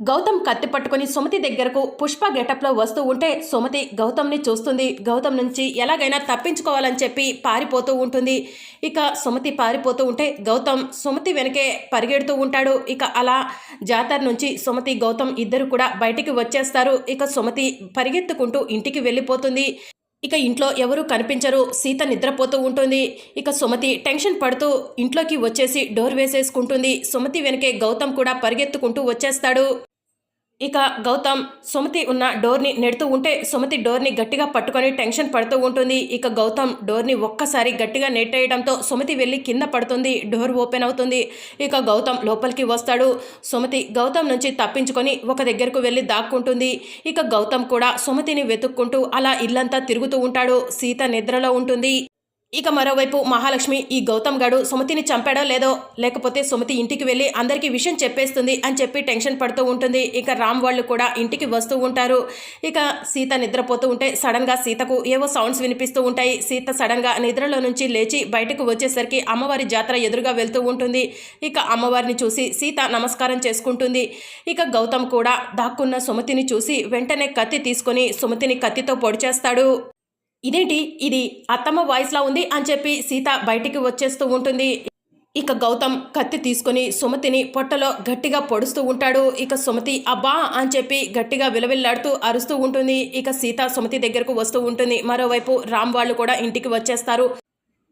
గౌతమ్ కత్తి పట్టుకొని సుమతి దగ్గరకు పుష్ప గెటప్లో వస్తూ ఉంటే సుమతి గౌతమ్ని చూస్తుంది. గౌతమ్ నుంచి ఎలాగైనా తప్పించుకోవాలని చెప్పి పారిపోతూ ఉంటుంది. ఇక సుమతి పారిపోతూ ఉంటే గౌతమ్ సుమతి వెనకే పరిగెడుతూ ఉంటాడు. ఇక అలా జాతర నుంచి సుమతి గౌతమ్ ఇద్దరు కూడా బయటికి వచ్చేస్తారు. ఇక సుమతి పరిగెత్తుకుంటూ ఇంటికి వెళ్ళిపోతుంది. ఇక ఇంట్లో ఎవరు కనిపించరు. సీత నిద్రపోతూ ఉంటుంది. ఇక సుమతి టెన్షన్ పడుతూ ఇంట్లోకి వచ్చేసి డోర్ వేసేసుకుంటుంది. సుమతి వెనకే గౌతమ్ కూడా పరిగెత్తుకుంటూ వచ్చేస్తాడు. ఇక గౌతమ్ సుమతి ఉన్న డోర్ని నెడుతూ ఉంటే సుమతి డోర్ని గట్టిగా పట్టుకొని టెన్షన్ పడుతూ ఉంటుంది. ఇక గౌతమ్ డోర్ని ఒక్కసారి గట్టిగా నెట్టేయడంతో సుమతి వెళ్ళి కింద పడుతుంది. డోర్ ఓపెన్ అవుతుంది. ఇక గౌతమ్ లోపలికి వస్తాడు. సుమతి గౌతమ్ నుంచి తప్పించుకొని ఒక దగ్గరకు వెళ్ళి దాక్కుంటుంది. ఇక గౌతమ్ కూడా సుమతిని వెతుక్కుంటూ అలా ఇల్లంతా తిరుగుతూ ఉంటాడు. సీత నిద్రలో ఉంటుంది. ఇక మరోవైపు మహాలక్ష్మి ఈ గౌతమ్ గడు సుమతిని చంపాడో లేదో లేకపోతే సుమతి ఇంటికి వెళ్ళి అందరికీ విషయం చెప్పేస్తుంది అని చెప్పి టెన్షన్ పడుతూ ఉంటుంది. ఇక రామ్ వాళ్ళు కూడా ఇంటికి వస్తూ ఉంటారు. ఇక సీత నిద్రపోతూ ఉంటే సడన్గా సీతకు ఏవో సౌండ్స్ వినిపిస్తూ ఉంటాయి. సీత సడన్గా నిద్రలో నుంచి లేచి బయటకు వచ్చేసరికి అమ్మవారి జాతర ఎదురుగా వెళ్తూ ఉంటుంది. ఇక అమ్మవారిని చూసి సీత నమస్కారం చేసుకుంటుంది. ఇక గౌతమ్ కూడా దాక్కున్న సుమతిని చూసి వెంటనే కత్తి తీసుకొని సుమతిని కత్తితో పొడిచేస్తాడు. ఇదేంటి? ఇది అత్తమ్మ వాయిస్లా ఉంది అని చెప్పి సీత బయటికి వచ్చేస్తూ ఉంటుంది. ఇక గౌతమ్ కత్తి తీసుకొని సుమతిని పొట్టలో గట్టిగా పొడుస్తూ ఉంటాడు. ఇక సుమతి అబ్బా! అని చెప్పి గట్టిగా విలవిల్లాడుతూ అరుస్తూ ఉంటుంది. ఇక సీత సుమతి దగ్గరకు వస్తూ ఉంటుంది. మరోవైపు రామ్ వాళ్ళు కూడా ఇంటికి వచ్చేస్తారు.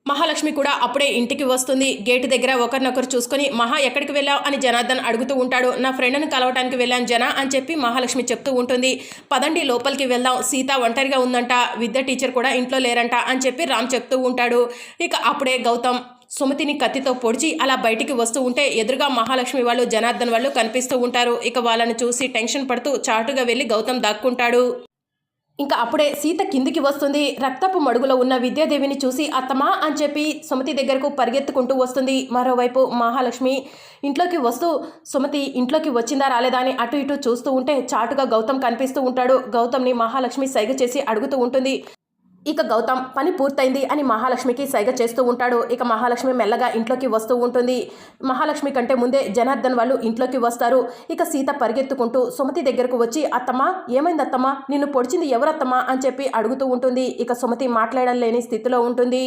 మహాలక్ష్మి కూడా అప్పుడే ఇంటికి వస్తుంది. గేటు దగ్గర ఒకరినొకరు చూసుకొని మహా ఎక్కడికి వెళ్ళావు? అని జనార్దన్ అడుగుతూ ఉంటాడు. నా ఫ్రెండ్ని కలవటానికి వెళ్ళాను జన అని చెప్పి మహాలక్ష్మి చెప్తూ ఉంటుంది. పదండి లోపలికి వెళ్దాం. సీత ఒంటరిగా ఉందంట. విద్య టీచర్ కూడా ఇంట్లో లేరంట అని చెప్పి రామ్ చెప్తూ ఉంటాడు. ఇక అప్పుడే గౌతమ్ సుమతిని కత్తితో పొడిచి అలా బయటికి వస్తూ ఉంటే ఎదురుగా మహాలక్ష్మి వాళ్ళు జనార్దన్ వాళ్ళు కనిపిస్తూ ఉంటారు. ఇక వాళ్ళని చూసి టెన్షన్ పడుతూ చాటుగా వెళ్ళి గౌతమ్ దాక్కుంటాడు. ఇంకా అప్పుడే సీత కిందికి వస్తుంది. రక్తపు మడుగులో ఉన్న విద్యాదేవిని చూసి అత్తమా అని చెప్పి సుమతి దగ్గరకు పరిగెత్తుకుంటూ వస్తుంది. మరోవైపు మహాలక్ష్మి ఇంట్లోకి వస్తూ సుమతి ఇంట్లోకి వచ్చిందా రాలేదా అని అటు ఇటు చూస్తూ ఉంటే చాటుగా గౌతమ్ కనిపిస్తూ ఉంటాడు. గౌతమ్ని మహాలక్ష్మి సైగ చేసి అడుగుతూ ఉంటుంది. ఇక గౌతమ్ పని పూర్తయింది అని మహాలక్ష్మికి సైగ చేస్తూ ఉంటాడు. ఇక మహాలక్ష్మి మెల్లగా ఇంట్లోకి వస్తూ ఉంటుంది. మహాలక్ష్మి కంటే ముందే జనార్దన్ వాళ్ళు ఇంట్లోకి వస్తారు. ఇక సీత పరిగెత్తుకుంటూ సుమతి దగ్గరకు వచ్చి అత్తమ్మా ఏమైంది అత్తమ్మా? నిన్ను పొడిచింది ఎవరత్తమ్మా అని చెప్పి అడుగుతూ ఉంటుంది. ఇక సుమతి మాట్లాడడం లేని స్థితిలో ఉంటుంది.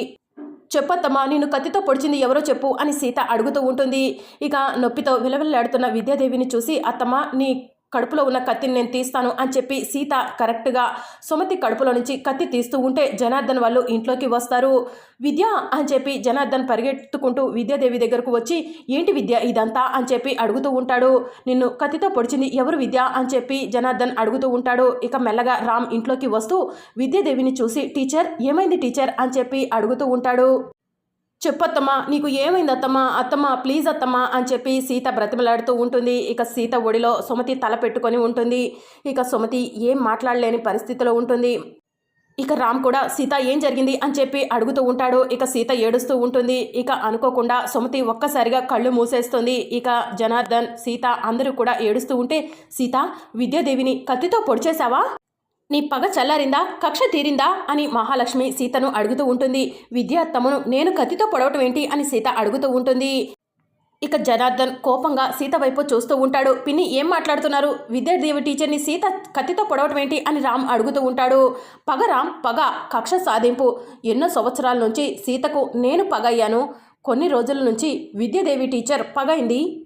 చెప్పత్తమ్మా నిన్ను కత్తితో పొడిచింది ఎవరో చెప్పు అని సీత అడుగుతూ ఉంటుంది. ఇక నొప్పితో విలవిల్లాడుతున్న విద్యాదేవిని చూసి అత్తమ్మ నీ కడుపులో ఉన్న కత్తిని నేను తీస్తాను అని చెప్పి సీత కరెక్ట్గా సుమతి కడుపులో నుంచి కత్తి తీస్తూ ఉంటే జనార్దన్ వాళ్ళు ఇంట్లోకి వస్తారు. విద్య అని చెప్పి జనార్దన్ పరిగెత్తుకుంటూ విద్యాదేవి దగ్గరకు వచ్చి ఏంటి విద్య ఇదంతా? అని చెప్పి అడుగుతూ ఉంటాడు. నిన్ను కత్తితో పొడిచింది ఎవరు విద్య? అని చెప్పి జనార్దన్ అడుగుతూ ఉంటాడు. ఇక మెల్లగా రామ్ ఇంట్లోకి వస్తూ విద్యాదేవిని చూసి టీచర్ ఏమైంది టీచర్? అని చెప్పి అడుగుతూ ఉంటాడు. చెప్పత్తమ్మా నీకు ఏమైంది అత్తమ్మా? అత్తమ్మా ప్లీజ్ అత్తమ్మా అని చెప్పి సీత బ్రతిమలాడుతూ ఉంటుంది. ఇక సీత ఒడిలో సుమతి తల పెట్టుకొని ఉంటుంది. ఇక సుమతి ఏం మాట్లాడలేని పరిస్థితిలో ఉంటుంది. ఇక రామ్ కూడా సీత ఏం జరిగింది? అని చెప్పి అడుగుతూ ఉంటాడు. ఇక సీత ఏడుస్తూ ఉంటుంది. ఇక అనుకోకుండా సుమతి ఒక్కసారిగా కళ్ళు మూసేస్తుంది. ఇక జనార్దన్ సీత అందరూ కూడా ఏడుస్తూ ఉంటే సీత విద్యాదేవిని కత్తితో పొడిచేశావా? నీ పగ చల్లారిందా? కక్ష తీరిందా? అని మహాలక్ష్మి సీతను అడుగుతూ ఉంటుంది. విద్య తమను నేను కత్తితో పొడవటం ఏంటి? అని సీత అడుగుతూ ఉంటుంది. ఇక జనార్దన్ కోపంగా సీత వైపు చూస్తూ ఉంటాడు. పిన్ని ఏం మాట్లాడుతున్నారు? విద్యాదేవి టీచర్ని సీత కత్తితో పొడవటం ఏంటి? అని రామ్ అడుగుతూ ఉంటాడు. పగ రామ్ పగ కక్ష సాధింపు. ఎన్నో సంవత్సరాల నుంచి సీతకు నేను పగ అయ్యాను. కొన్ని రోజుల నుంచి విద్యాదేవి టీచర్ పగైంది.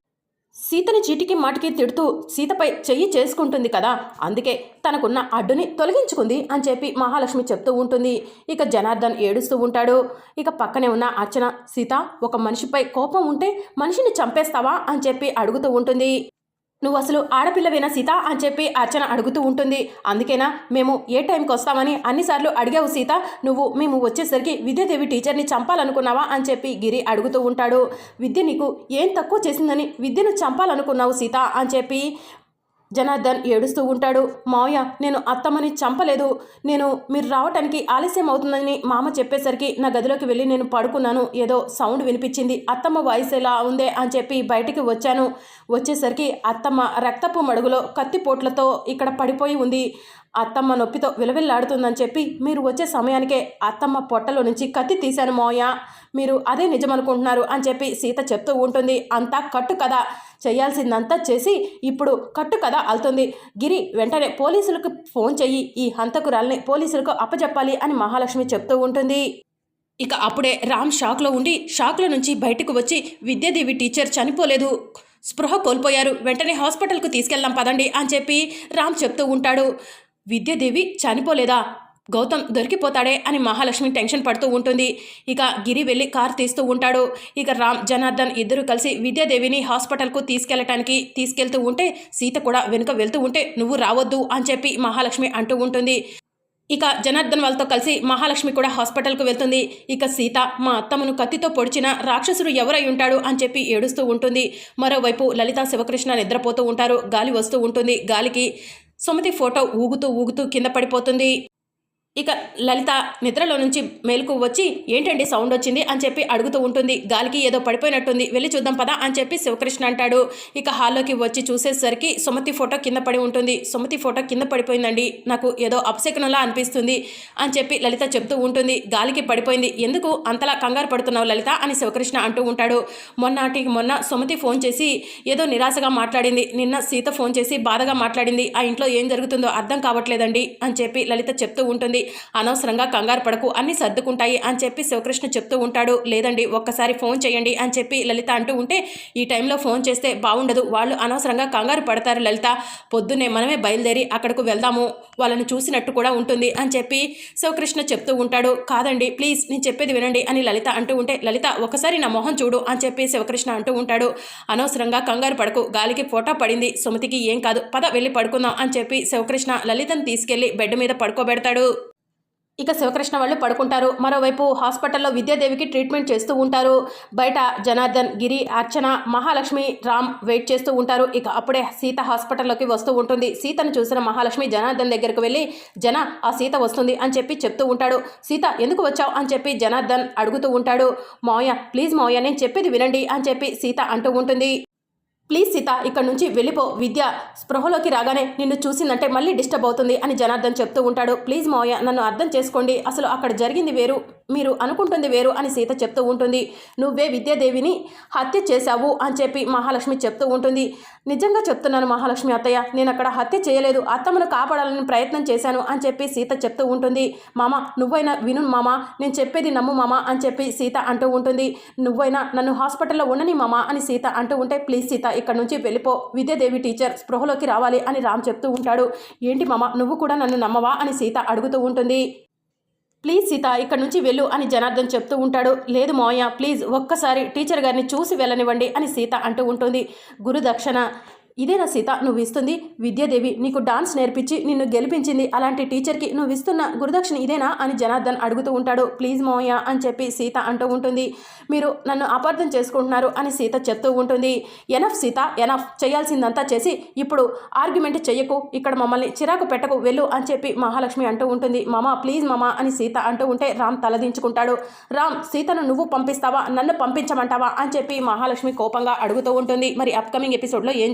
సీతని చీటికి మాటికి తిడుతూ సీతపై చెయ్యి చేసుకుంటుంది కదా. అందుకే తనకున్న అడ్డుని తొలగించుకుంది అని చెప్పి మహాలక్ష్మి చెప్తూ ఉంటుంది. ఇక జనార్దన్ ఏడుస్తూ ఉంటాడు. ఇక పక్కనే ఉన్న అర్చన సీత ఒక మనిషిపై కోపం ఉంటే మనిషిని చంపేస్తావా అని చెప్పి అడుగుతూ ఉంటుంది. నువ్వు అసలు ఆడపిల్లవేనా సీత అని చెప్పి అర్చన అడుగుతూ ఉంటుంది. అందుకేనా? మేము ఏ టైంకి వస్తామని అన్నిసార్లు అడిగావు సీత. నువ్వు మేము వచ్చేసరికి విద్యాదేవి టీచర్ని చంపాలనుకున్నావా అని చెప్పి గిరి అడుగుతూ ఉంటాడు. విద్య నీకు ఏం తక్కువ చేసిందని విద్యను చంపాలనుకున్నావు సీత అని చెప్పి జనార్దన్ ఏడుస్తూ ఉంటాడు. మావయ్య నేను అత్తమ్మని చంపలేదు. నేను మీరు రావటానికి ఆలస్యం అవుతుందని మామ చెప్పేసరికి నా గదిలోకి వెళ్ళి నేను పడుకున్నాను. ఏదో సౌండ్ వినిపించింది. అత్తమ్మ వాయిస్ ఎలా ఉందే అని చెప్పి బయటికి వచ్చాను. వచ్చేసరికి అత్తమ్మ రక్తపు మడుగులో కత్తిపోట్లతో ఇక్కడ పడిపోయి ఉంది. అత్తమ్మ నొప్పితో విలవిల్లాడుతుందని చెప్పి మీరు వచ్చే సమయానికే అత్తమ్మ పొట్టలో నుంచి కత్తి తీశాను మోయ మీరు అదే నిజమనుకుంటున్నారు అని చెప్పి సీత చెప్తూ ఉంటుంది. అంతా కట్టు కదా. చేయాల్సిందంతా చేసి ఇప్పుడు కట్టు కథ అల్తుంది గిరి వెంటనే పోలీసులకు ఫోన్ చెయ్యి. ఈ హంతకురాల్ని పోలీసులకు అప్పచెప్పాలి అని మహాలక్ష్మి చెప్తూ ఉంటుంది. ఇక అప్పుడే రామ్ షాక్లో ఉండి షాక్లో నుంచి బయటకు వచ్చి విద్యాదేవి టీచర్ చనిపోలేదు. స్పృహ కోల్పోయారు. వెంటనే హాస్పిటల్కు తీసుకెళ్దాం పదండి అని చెప్పి రామ్ చెప్తూ ఉంటాడు. విద్యాదేవి చనిపోలేదా? గౌతమ్ దొరికిపోతాడే అని మహాలక్ష్మి టెన్షన్ పడుతూ ఉంటుంది. ఇక గిరి వెళ్ళి కార్ తీస్తూ ఉంటాడు. ఇక రామ్ జనార్దన్ ఇద్దరు కలిసి విద్యాదేవిని హాస్పిటల్కు తీసుకెళ్ళటానికి తీసుకెళ్తూ ఉంటే సీత కూడా వెనుక వెళ్తూ ఉంటే నువ్వు రావద్దు అని చెప్పి మహాలక్ష్మి అంటూ ఉంటుంది. ఇక జనార్దన్ వాళ్ళతో కలిసి మహాలక్ష్మి కూడా హాస్పిటల్కు వెళ్తుంది. ఇక సీత మా అత్తమ్మను కత్తితో పొడిచిన రాక్షసుడు ఎవరై ఉంటాడు అని చెప్పి ఏడుస్తూ ఉంటుంది. మరోవైపు లలిత శివకృష్ణ నిద్రపోతూ ఉంటారు. గాలి వస్తూ ఉంటుంది. గాలికి సుమతి ఫోటో ఊగుతూ ఊగుతూ కింద పడిపోతుంది. ఇక లలిత నిద్రలో నుంచి మేలుకు వచ్చి ఏంటండి సౌండ్ వచ్చింది? అని చెప్పి అడుగుతూ ఉంటుంది. గాలికి ఏదో పడిపోయినట్టుంది. వెళ్ళి చూద్దాం పదా అని చెప్పి శివకృష్ణ అంటాడు. ఇక హాల్లోకి వచ్చి చూసేసరికి సుమతి ఫోటో కింద పడి ఉంటుంది. సుమతి ఫోటో కింద పడిపోయిందండి. నాకు ఏదో అపశకునంలా అనిపిస్తుంది అని చెప్పి లలిత చెప్తూ ఉంటుంది. గాలికి పడిపోయింది. ఎందుకు అంతలా కంగారు పడుతున్నావు లలిత? అని శివకృష్ణ అంటూ ఉంటాడు. మొన్నటికి మొన్న సుమతి ఫోన్ చేసి ఏదో నిరాశగా మాట్లాడింది. నిన్న సీత ఫోన్ చేసి బాధగా మాట్లాడింది. ఆ ఇంట్లో ఏం జరుగుతుందో అర్థం కావట్లేదండి అని చెప్పి లలిత చెప్తూ ఉంటుంది. అనవసరంగా కంగారు పడకు అన్నీ సర్దుకుంటాయి అని చెప్పి శివకృష్ణ చెప్తూ ఉంటాడు. లేదండి ఒక్కసారి ఫోన్ చేయండి అని చెప్పి లలిత అంటూ ఉంటే ఈ టైంలో ఫోన్ చేస్తే బాగుండదు వాళ్ళు అనవసరంగా కంగారు పడతారు లలిత. పొద్దున్నే మనమే బయలుదేరి అక్కడకు వెళ్దాము వాళ్ళని చూసినట్టు కూడా ఉంటుంది అని చెప్పి శివకృష్ణ చెప్తూ ఉంటాడు. కాదండి ప్లీజ్ నేను చెప్పేది వినండి అని లలిత అంటూ ఉంటే లలిత ఒకసారి నా మొహం చూడు అని చెప్పి శివకృష్ణ అంటూ ఉంటాడు. అనవసరంగా కంగారు పడకు గాలికి ఫోటో పడింది సుమతికి ఏం కాదు పద వెళ్ళి పడుకుందాం అని చెప్పి శివకృష్ణ లలితను తీసుకెళ్ళి బెడ్ మీద పడుకోబెడతాడు. ఇక శివకృష్ణ వాళ్ళు పడుకుంటారు. మరోవైపు హాస్పిటల్లో విద్యాదేవికి ట్రీట్మెంట్ చేస్తూ ఉంటారు. బయట జనార్దన్ గిరి అర్చన మహాలక్ష్మి రామ్ వెయిట్ చేస్తూ ఉంటారు. ఇక అప్పుడే సీత హాస్పిటల్లోకి వస్తూ ఉంటుంది. సీతను చూసిన మహాలక్ష్మి జనార్దన్ దగ్గరకు వెళ్ళి జన ఆ సీత వస్తుంది అని చెప్పి చెప్తూ ఉంటాడు. సీత ఎందుకు వచ్చావు? అని చెప్పి జనార్దన్ అడుగుతూ ఉంటాడు. మావయ్య ప్లీజ్ మావయ్య నేను చెప్పేది వినండి అని చెప్పి సీత అంటూ ఉంటుంది. ప్లీజ్ సీత ఇక్కడ నుంచి వెళ్ళిపో. విద్య స్పృహలోకి రాగానే నిన్ను చూసిందంటే మళ్ళీ డిస్టర్బ్ అవుతుంది అని జనార్దన్ చెప్తూ ఉంటాడు. ప్లీజ్ మావయ్య నన్ను అర్థం చేసుకోండి. అసలు అక్కడ జరిగింది వేరు మీరు అనుకుంటుంది వేరు అని సీత చెప్తూ ఉంటుంది. నువ్వే విద్యాదేవిని హత్య చేశావు అని చెప్పి మహాలక్ష్మి చెప్తూ ఉంటుంది. నిజంగా చెప్తున్నాను మహాలక్ష్మి అత్తయ్య నేను అక్కడ హత్య చేయలేదు. అత్తమ్మను కాపాడాలని ప్రయత్నం చేశాను అని చెప్పి సీత చెప్తూ ఉంటుంది. మామ నువ్వైనా విను మామ నేను చెప్పేది నమ్ము మామ అని చెప్పి సీత అంటూ ఉంటుంది. నువ్వైనా నన్ను హాస్పిటల్లో ఉండని మామ అని సీత అంటూ ఉంటే ప్లీజ్ సీత ఇక్కడ నుంచి వెళ్ళిపో. విద్యాదేవి టీచర్ స్పృహలోకి రావాలి అని రామ్ చెప్తూ ఉంటాడు. ఏంటి మామ నువ్వు కూడా నన్ను నమ్మవా అని సీత అడుగుతూ ఉంటుంది. ప్లీజ్ సీత ఇక్కడ నుంచి వెళ్ళు అని జనార్దన్ చెప్తూ ఉంటాడు. లేదు మోయ ప్లీజ్ ఒక్కసారి టీచర్ గారిని చూసి వెళ్ళనివ్వండి అని సీత అంటూ ఉంటుంది. గురుదక్షిణ ఇదేనా సీత నువ్వు ఇస్తుంది విద్యాదేవి నీకు డాన్స్ నేర్పించి నిన్ను గెలిపించింది. అలాంటి టీచర్కి నువ్వు ఇస్తున్న గురుదక్షిణ ఇదేనా అని జనార్దన్ అడుగుతూ ఉంటాడు. ప్లీజ్ మోయ అని చెప్పి సీత అంటూ ఉంటుంది. మీరు నన్ను అపార్థం చేసుకుంటున్నారు అని సీత చెప్తూ ఉంటుంది. ఎనఫ్ సీత ఎనఫ్ చేయాల్సిందంతా చేసి ఇప్పుడు ఆర్గ్యుమెంట్ చెయ్యకు ఇక్కడ మమ్మల్ని చిరాకు పెట్టకు వెళ్ళు అని చెప్పి మహాలక్ష్మి అంటూ ఉంటుంది. మామ ప్లీజ్ మామ అని సీత అంటూ ఉంటే రామ్ తలదించుకుంటాడు. రామ్ సీతను నువ్వు పంపిస్తావా? నన్ను పంపించమంటావా? అని చెప్పి మహాలక్ష్మి కోపంగా అడుగుతూ ఉంటుంది. మరి అప్కమింగ్ ఎపిసోడ్లో ఏం